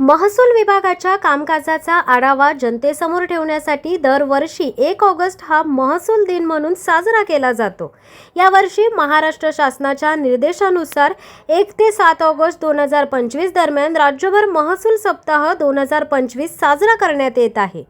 महसूल विभागाच्या कामकाजाचा आढावा जनतेसमोर ठेवण्यासाठी दरवर्षी एक ऑगस्ट हा महसूल दिन म्हणून साजरा केला जातो. यावर्षी महाराष्ट्र शासनाच्या निर्देशानुसार एक ते सात ऑगस्ट दोन हजार पंचवीस दरम्यान राज्यभर महसूल सप्ताह दोन हजार पंचवीस साजरा करण्यात येत आहे.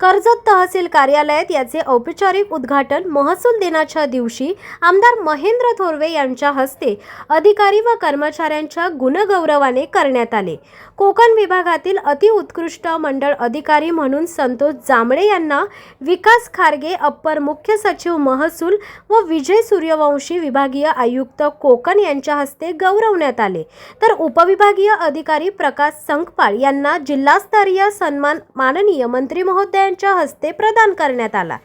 कर्जत तहसील कार्यालयात याचे औपचारिक उद्घाटन महसूल दिनाच्या दिवशी आमदार महेंद्र थोरवे यांच्या हस्ते अधिकारी व कर्मचाऱ्यांच्या गुणगौरवाने करण्यात आले. कोकण विभागातील अतिउत्कृष्ट मंडळ अधिकारी म्हणून संतोष जांभळे यांना विकास खारगे अप्पर मुख्य सचिव महसूल व विजय सूर्यवंशी विभागीय आयुक्त कोकण यांच्या हस्ते गौरवण्यात आले. तर उपविभागीय अधिकारी प्रकाश संखपाळ यांना जिल्हास्तरीय सन्मान माननीय मंत्री महोदयांच्या हस्ते प्रदान करण्यात आला.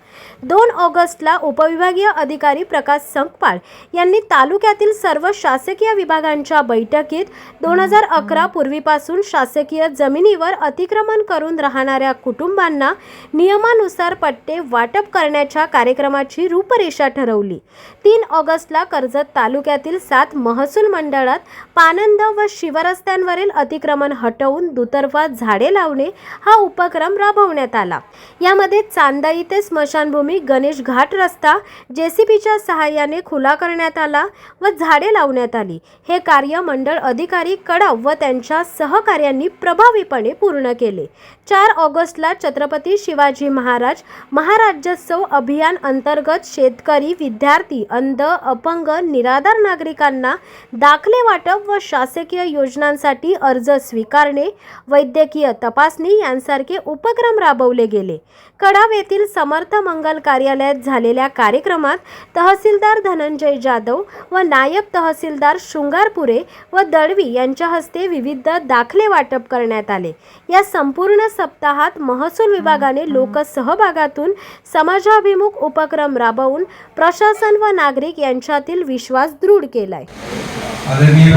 दोन ऑगस्टला उपविभागीय अधिकारी प्रकाश संकपाळ यांनी तालुक्यातील सर्व शासकीय विभागांच्या बैठकीत दोन हजार अकरा पूर्वीपासून शासकीय जमिनीवर अतिक्रमण करून राहणाऱ्या कुटुंबांना नियमानुसार पट्टे वाटप करण्याच्या कार्यक्रमाची रूपरेषा ठरवली. तीन ऑगस्टला कर्जत तालुक्यातील सात महसूल मंडळात पानंद व शिवरस्त्यांवरील अतिक्रमण हटवून दुतर्फा झाडे लावणे हा उपक्रम राबवण्यात आला. यामध्ये चांदाई ते स्मशानभूमी गणेश घाट रस्ता जेसीबीच्या सहाय्याने खुला करण्यात आला व झाडे लावण्यात आली. हे कार्य मंडळ अधिकारी कडाव व त्यांच्या सहकार्यांनी प्रभावीपणे पूर्ण केले. चार ऑगस्टला छत्रपती शिवाजी महाराज महाराज्योत्सव अभियान अंतर्गत शेतकरी विद्यार्थी अंध अपंग निराधार नागरिकांना दाखले वाटप व शासकीय योजनांसाठी अर्ज स्वीकारणे वैद्यकीय तपासणी यांसारखे उपक्रम राबवले गेले. कडाव येथील समर्थ मंगल कार्यालयात झालेल्या कार्यक्रमात तहसीलदार धनंजय जाधव व नायब तहसीलदार शृंगारपुरे व दळवी यांच्या हस्ते विविध दाखले वाटप करण्यात आले. या संपूर्ण सप्ताहात महसूल विभागाने लोकसहभागातून समाजाभिमुख उपक्रम राबवून प्रशासन व नागरिक यांच्यातील विश्वास दृढ केलाय. आदरणीय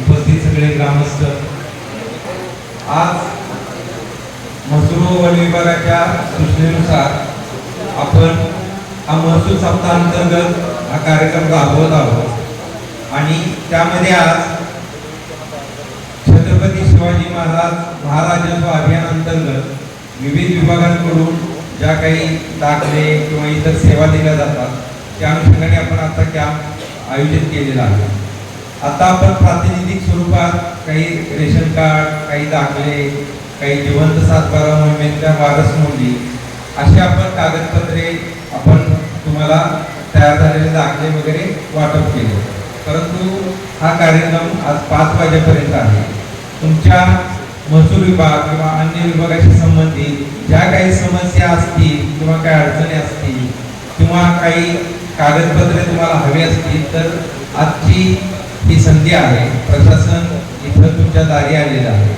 उपस्थित सगळे ग्रामस्थ आज महसूल वन विभागाच्या सूचनेनुसार आपण हा महसूल सप्ताहांतर्गत हा कार्यक्रम राबवत आहोत. आणि त्यामध्ये आज छत्रपती शिवाजी महाराज महाराजत्व अभियानांतर्गत विविध विभागांकडून ज्या काही दाखले किंवा इतर सेवा दिल्या जातात त्या अनुषंगाने आपण आता कॅम्प आयोजित केलेला आहे. आता आपण प्रातिनिधिक स्वरूपात काही रेशन कार्ड काही दाखले काही जिवंत सातबारा मोहिमेतल्या वारस नोंदी असे आपण कागदपत्रे आपण तुम्हाला तयार झालेले दाखले वगैरे वाटप केले. परंतु हा कार्यक्रम आज पाच वाजेपर्यंत आहे. तुमच्या महसूल विभाग किंवा अन्य विभागाशी संबंधित ज्या काही समस्या असतील किंवा काही अडचणी असतील किंवा काही कागदपत्रे तुम्हाला हवी असतील तर आजची ही संधी आहे. प्रशासन इथं तुमच्या दारी आलेलं आहे.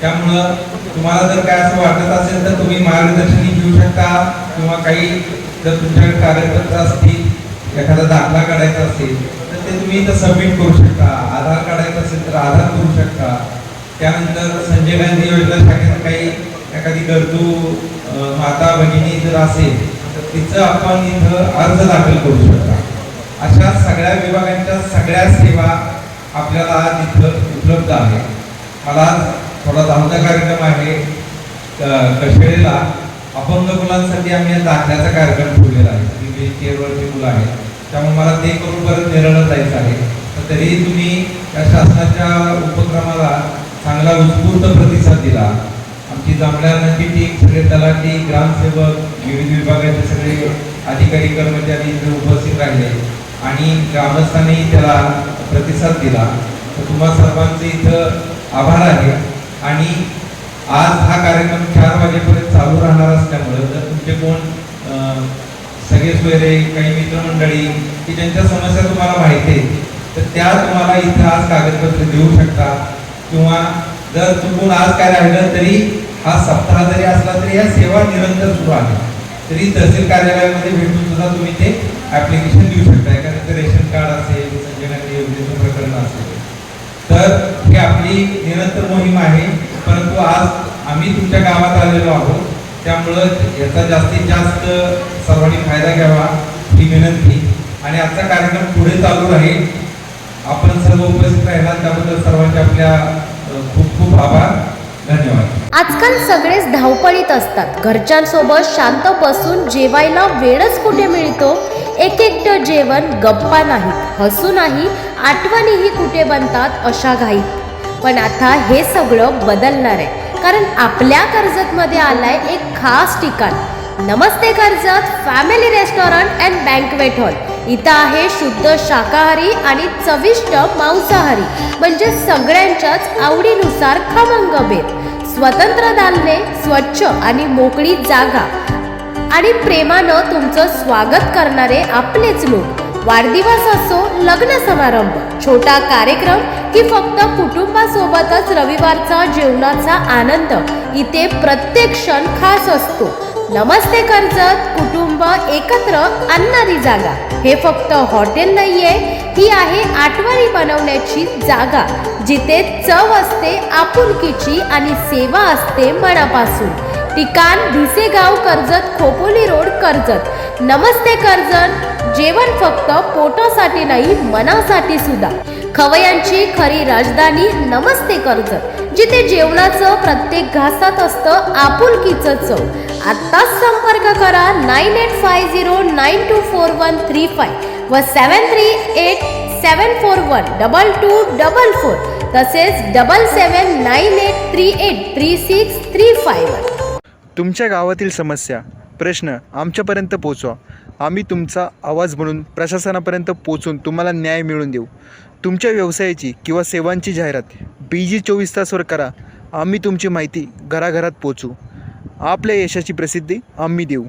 त्यामुळं तुम्हाला जर काय असं वाटत असेल तर तुम्ही मार्गदर्शनी घेऊ शकता किंवा काही जर तुमच्याकडे कागदपत्र असतील एखादा दाखला काढायचा असेल तर ते तुम्ही इथं सबमिट करू शकता. आधार काढायचं असेल तर आधार करू शकता. त्यानंतर संजय गांधी योजना शाखेत काही एखादी गरजू माता भगिनी जर असेल तर तिचं आपण इथं अर्ज दाखल करू शकता. अशा सगळ्या विभागांच्या सगळ्या सेवा आपल्याला आज इथं उपलब्ध आहे मला थोडा धावता कार्यक्रम आहे कशेळीला कशेळेला अपंग मुलांसाठी आम्ही दाखल्याचा कार्यक्रम ठेवलेला आहे. ती बी केअरवरची मुलं आहेत त्यामुळे मला ते करून परत नेरळला जायचं आहे. तर तरीही तुम्ही या शासनाच्या उपक्रमाला चांगला उत्स्फूर्त प्रतिसाद दिला. आमची जांभळ्याची टीम सगळे तलाठी ग्रामसेवक विविध विभागाचे सगळे अधिकारी कर्मचारी इथे उपस्थित राहिले आणि ग्रामस्थांनी त्याला प्रतिसाद दिला. तर तुम्हा सर्वांचे इथं आभार आहे. आणि आज हा कार्यक्रम चार वाजेपर्यंत चालू राहणार असल्यामुळे जर तुमचे कोण अं, सगळे सोयरे काही मित्रमंडळी की ज्यांच्या समस्या तुम्हाला माहिती आहेत तर त्या तुम्हाला इथं आज कागदपत्र देऊ शकता. किंवा जर चुकून आज काय राहिलं तरी हा सप्ताह जरी असला तरी या सेवा निरंतर सुरू आहे. तरी तहसील कार्यालयामध्ये भेटून सुद्धा तुम्ही ते ॲप्लिकेशन देऊ शकता. ते रेशन कार्ड असेल संजय योजनेचं प्रकरण असेल. तर ही आपली निरंतर मोहीम आहे. परंतु आज आम्ही तुमच्या गावात आलेलो आहोत. त्यामुळं याचा जास्तीत जास्त सर्वांनी फायदा घ्यावा ही विनंती. आणि आजचा कार्यक्रम पुढे चालू राहील. आपण सर्व उपस्थित राहिला त्याबद्दल सर्वांच्या आपल्या खूप खूप आभार. धन्यवाद. आजकाल सगळेच धावपळीत असतात. घरच्यांसोबत शांत बसून जेवायला वेळच कुठे मिळतो? एक एकटं जेवण गप्पा नाही हसू नाही आठवणीही कुठे बनतात अशा घाईत. पण आता हे सगळं बदलणार आहे. कारण आपल्या कर्जतमध्ये आलाय एक खास ठिकाण. Namaste Karjat family restaurant and banquet hall इथं आहे शुद्ध शाकाहारी आणि चविष्ट मांसाहारी. म्हणजे सगळ्यांच्याच आवडीनुसार खमंग बेत. स्वतंत्र दालने स्वच्छ आणि मोकळी जागा. आणि प्रेमानं तुमचं स्वागत करणारे आपलेच लोक. वाढदिवस असो लग्न समारंभ छोटा कार्यक्रम की फक्त कुटुंबासोबतच रविवारचा जेवणाचा आनंद इथे प्रत्येक क्षण खास असतो. नमस्ते कर्जत कुटुंब एकत्र आणणारी जागा. हे फक्त हॉटेल नाहीये ही आहे आठवणी बनवण्याची जागा जिथे चव असते आपुलकीची आणि सेवा असते मनापासून. ठिकाण भिसेगाव कर्जत खोपोली रोड कर्जत. नमस्ते कर्जत जेवण फक्त पोटासाठी नाही मनासाठी सुद्धा. खवयांची खरी राजधानी नमस्ते कर्जत जिथे जेवणाचं प्रत्येक घासात असतं आपुलकीचं चव. आत्ताच संपर्क करा nine eight five zero nine two four one three five व seven three eight seven four one double two double four तसेच double seven nine eight three eight three six three five तुमच्या गावातील समस्या प्रश्न आमच्यापर्यंत पोचवा. आम्ही तुमचा आवाज म्हणून प्रशासनापर्यंत पोचून तुम्हाला न्याय मिळवून देऊ. तुमच्या व्यवसायाची किंवा सेवांची जाहिरात बी जी चोवीस तासवर करा. आम्ही तुमची माहिती घराघरात पोचू. आपल्या यशाची प्रसिद्धी आम्ही देऊ.